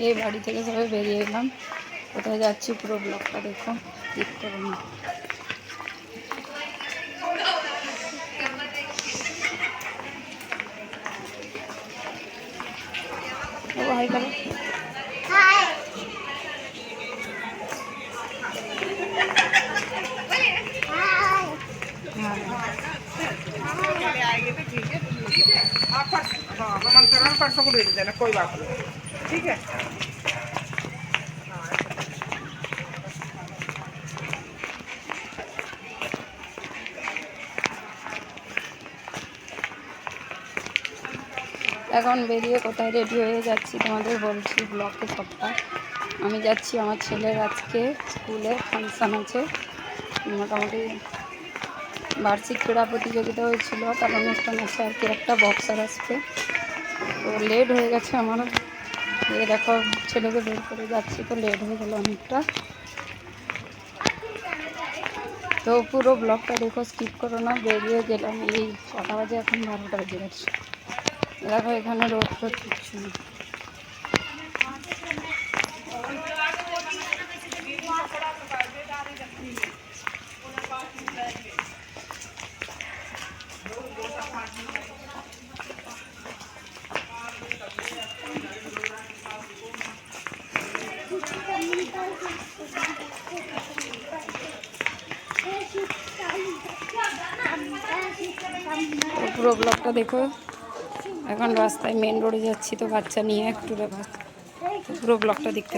এই বাড়ি থেকে সবাই বেরিয়ে এলাম কোথায় যাচ্ছি পুরো ব্লগটা দেখো ক্লিক করো না ও হাই করো হ্যাঁ आप फर्स्ट हाँ हम तुरंत परसों को भेज देना कोई बात नहीं ठीक है এখন বেরিয়ে কোথায় রেডি হয়ে যাচ্ছি তোমাদের বলছি ব্লকে সবটা। আমি যাচ্ছি আমার ছেলের আজকে স্কুলে ফাংশান আছে। মোটামুটি বার্ষিক ক্রীড়া প্রতিযোগিতা হয়েছিল, তার অনুষ্ঠান আছে আর কি, একটা বক্সার আসছে তো লেট হয়ে গেছে আমার এই দেখো, ছেলেকে বের করে যাচ্ছি তো লেট হয়ে গেল অনেকটা। তো পুরো ব্লগটা দেখো স্কিপ করো না, বেরিয়ে গেলাম। এই ছটা বাজে এখন বারোটা বেজে। গেছে দেখো, এখানে রোদ টোদ কিচ্ছু নেই পুরো ব্লগটা দেখো। এখন রাস্তায় মেন রোডে যাচ্ছি, তো বাচ্চা নিয়ে একটু পুরো ব্লগটা দেখতে।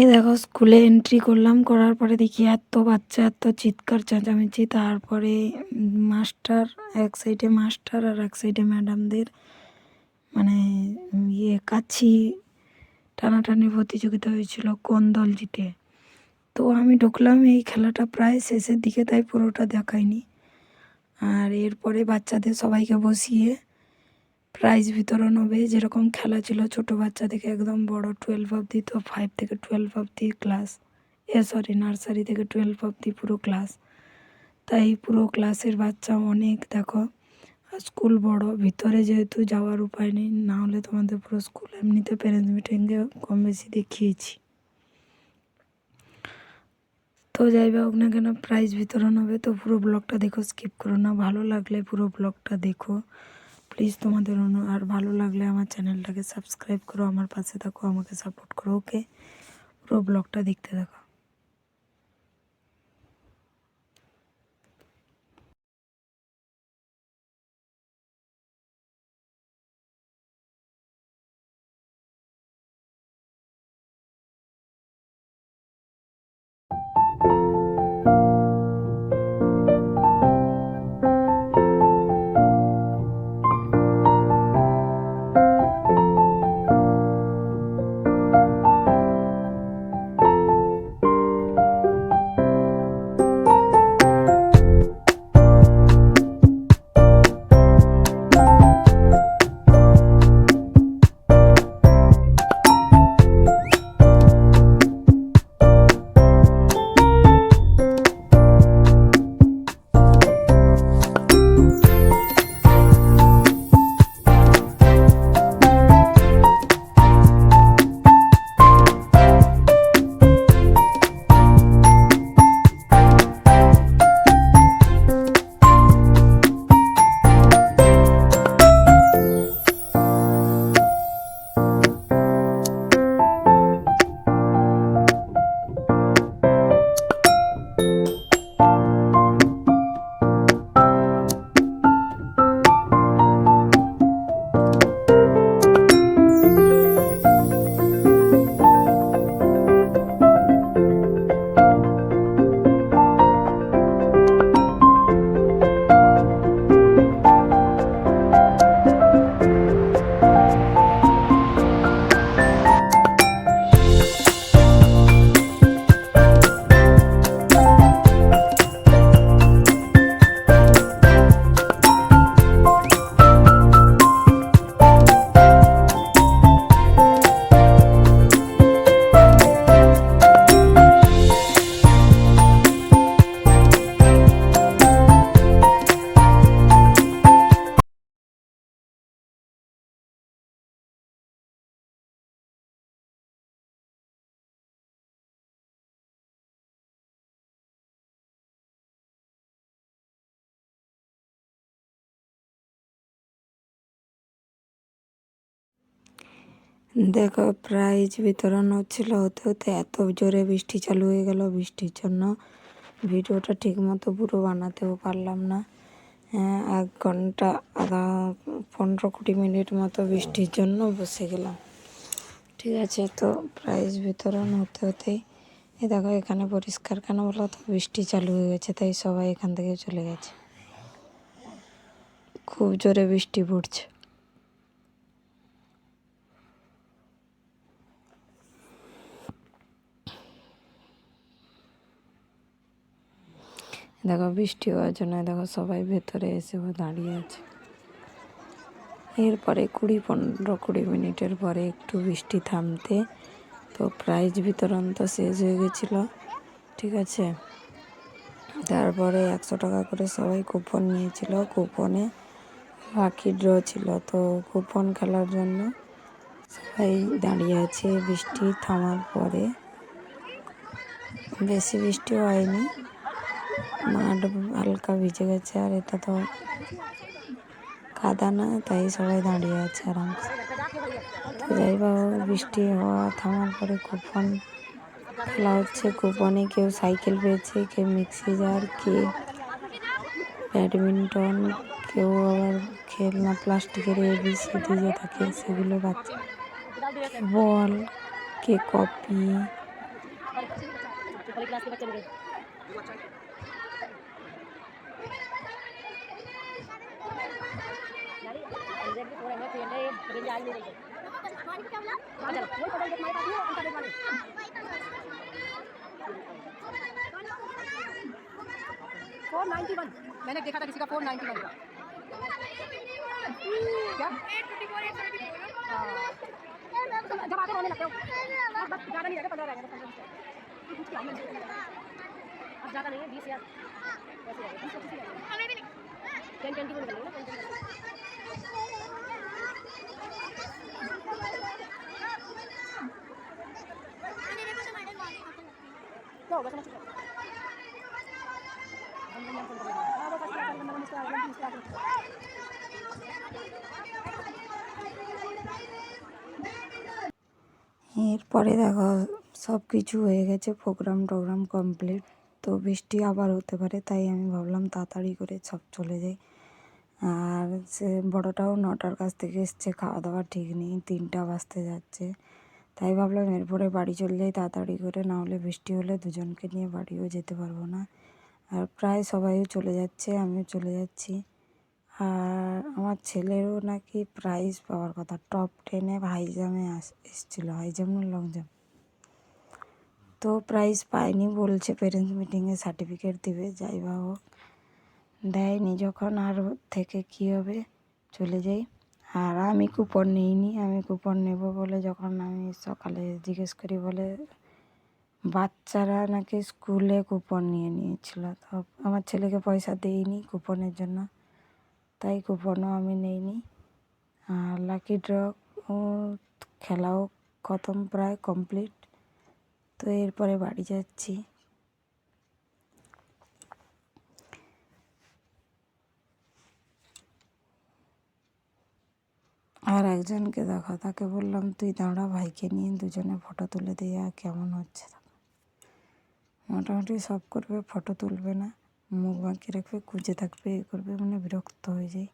এই দেখো, স্কুলে এন্ট্রি করলাম, করার পরে দেখি এত বাচ্চা, এত চিৎকার, চেঁচামেচি। তারপরে মাস্টার, এক সাইডে মাস্টার আর এক সাইডে ম্যাডামদের মানে ইয়ে কাছি টানাটানি প্রতিযোগিতা হয়েছিল কোন দল জিতে। তো আমি ঢুকলাম, এই খেলাটা প্রায় শেষের দিকে, তাই পুরোটা দেখায়নি আর এরপরে বাচ্চাদের সবাইকে বসিয়ে প্রাইজ বিতরণ হবে। যেরকম খেলা ছিল ছোট বাচ্চা থেকে একদম বড় টুয়েলভ অবধি, তো ফাইভ থেকে টুয়েলভ অবধি ক্লাস এ সরি নার্সারি থেকে টুয়েলভ অবধি পুরো ক্লাস তাই পুরো ক্লাসের বাচ্চা অনেক, দেখো। স্কুল বড়, ভিতরে যেহেতু যাওয়ার উপায় নেই, না হলে তোমাদের পুরো স্কুল এমনিতে প্যারেন্টস মিটিংয়ে কম বেশি দেখিয়েছি। তো যাই হোক না কেন প্রাইজ বিতরণ হবে, তো পুরো ব্লগটা দেখো স্কিপ করো না। ভালো লাগলে পুরো ব্লগটা দেখো। প্লিজ তোমাদের অনু, আর ভালো লাগলে আমার চ্যানেলটাকে সাবস্ক্রাইব করো, আমার পাশে থাকো, আমাকে সাপোর্ট করো ওকে পুরো ব্লগটা দেখতে থাকো। দেখো প্রাইজ বিতরণ হচ্ছিল হতে হতে এত জোরে বৃষ্টি চালু হয়ে গেল। বৃষ্টির জন্য ভিডিওটা ঠিক মতো পুরো বানাতেও পারলাম না। হ্যাঁ, এক ঘণ্টা আধা পনেরো কুড়ি মিনিট মতো বৃষ্টির জন্য বসে গেলাম। ঠিক আছে তো প্রাইজ বিতরণ হতে হতেই এ দেখো এখানে পরিষ্কার কেন বলো তো? বৃষ্টি চালু হয়ে গেছে তাই সবাই এখান থেকে চলে গেছে। খুব জোরে বৃষ্টি পড়ছে। দেখো বৃষ্টি হওয়ার জন্য, দেখো সবাই ভেতরে এসে দাঁড়িয়ে আছে। এরপরে কুড়ি পনেরো কুড়ি মিনিটের পরে একটু বৃষ্টি থামতে তো প্রাইজ বিতরণ তো শেষ হয়ে গেছিল, ঠিক আছে? তারপরে একশো টাকা করে সবাই কুপন নিয়েছিল। কুপনে বাকি ড্র ছিল, তো কুপন খেলার জন্য সবাই দাঁড়িয়ে আছে। বৃষ্টি থামার পরে বেশি বৃষ্টি হয়নি। মাঠ হালকা ভিজে গেছে আর এটা তো কাদা না, তাই সবাই দাঁড়িয়ে আছে আরামসে। তো যাই বা বৃষ্টি হওয়া থামার পরে কুপন খেলা হচ্ছে। কুপনে কেউ সাইকেল পেয়েছে, কেউ মিক্সি জার কে ব্যাডমিন্টন, কেউ আবার খেলনা, প্লাস্টিকের এবিসিডি যে থাকে, সেগুলো কে বল, কে কপি फोर नाइन्टी वन मैंने देखा था किसी का फोर नाइन्टी वन का क्या भैया जब आते रोने लगते हो बस ज़्यादा नहीं रहेगा पंद्रह रहेगा पंद्रह बीस अब ज़्यादा नहीं है बीस या ऐसे रहेगा बीस पच्चीस ही रहेगा टेन ट्वेंटी को निकलेंगे ना टेन ट्वेंटी क्या होगा समझ सकते हो? हाँ, वो first class number mister island mister island এরপরে দেখো সব কিছু হয়ে গেছে প্রোগ্রাম টোগ্রাম কমপ্লিট তো বৃষ্টি আবার হতে পারে, তাই আমি ভাবলাম তাড়াতাড়ি করে সব চলে যাই। আর সে বড়টাও নটার কাছ থেকে এসছে খাওয়া দাওয়া ঠিক নেই, তিনটা বাজতে যাচ্ছে। তাই ভাবলাম এরপরে বাড়ি চলে যাই তাড়াতাড়ি করে, না হলে বৃষ্টি হলে দুজনকে নিয়ে বাড়িও যেতে পারব না। আর প্রায় সবাইও চলে যাচ্ছে, আমিও চলে যাচ্ছি। আর আমার ছেলেরও নাকি প্রাইজ পাওয়ার কথা টপ টেনে হাই জাম্পে এসেছিল হাই জাম্প না লং জাম্প তো প্রাইজ পায়নি বলছে পেরেন্টস মিটিংয়ে সার্টিফিকেট দিবে, যাই বা হোক। দেয়নি যখন আর থেকে কী হবে, চলে যাই। আর আমি কুপন নিইনি, আমি কুপন নেব বলে যখন আমি সকালে জিজ্ঞেস করি বলে, বাচ্চারা নাকি স্কুলে কুপন নিয়ে নিয়েছিল। তো আমার ছেলেকে পয়সা দেইনি কুপনের জন্য, তাই কুপনও আমি নেইনি। আর লাকি ড্র খেলাও খতম প্রায় কমপ্লিট তো এরপরে বাড়ি যাচ্ছি। আর একজনকে দেখো, তাকে বললাম, তুই দাঁড়া ভাইকে নিয়ে দুজনে ফটো তুলে দিয়ে কেমন হচ্ছে মোটামুটি সব করবে ফটো তুলবে না, মুখ বাঁকিয়ে রাখবে, খুঁজে থাকবে, এ করবে মানে বিরক্ত হয়ে যায়।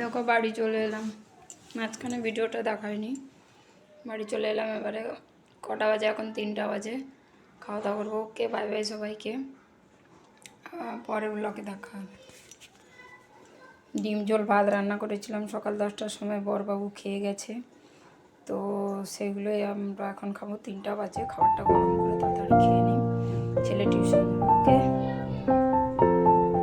দেখো, বাড়ি চলে এলাম। মাঝখানে ভিডিওটা দেখায়নি বাড়ি চলে এলাম, এবারে কটা বাজে? এখন তিনটা বাজে। খাওয়া দাওয়া করব ওকে বাই বাই সবাইকে। পরের ব্লকে দেখা হবে। ডিম, ঝোল, ভাত রান্না করেছিলাম সকাল দশটার সময়। বরবাবু খেয়ে গেছে। তো সেগুলোই আমরা এখন খাব। তিনটা বাজে, খাবারটা গরম করে তাড়াতাড়ি খেয়ে নিই। ছেলে টিউশন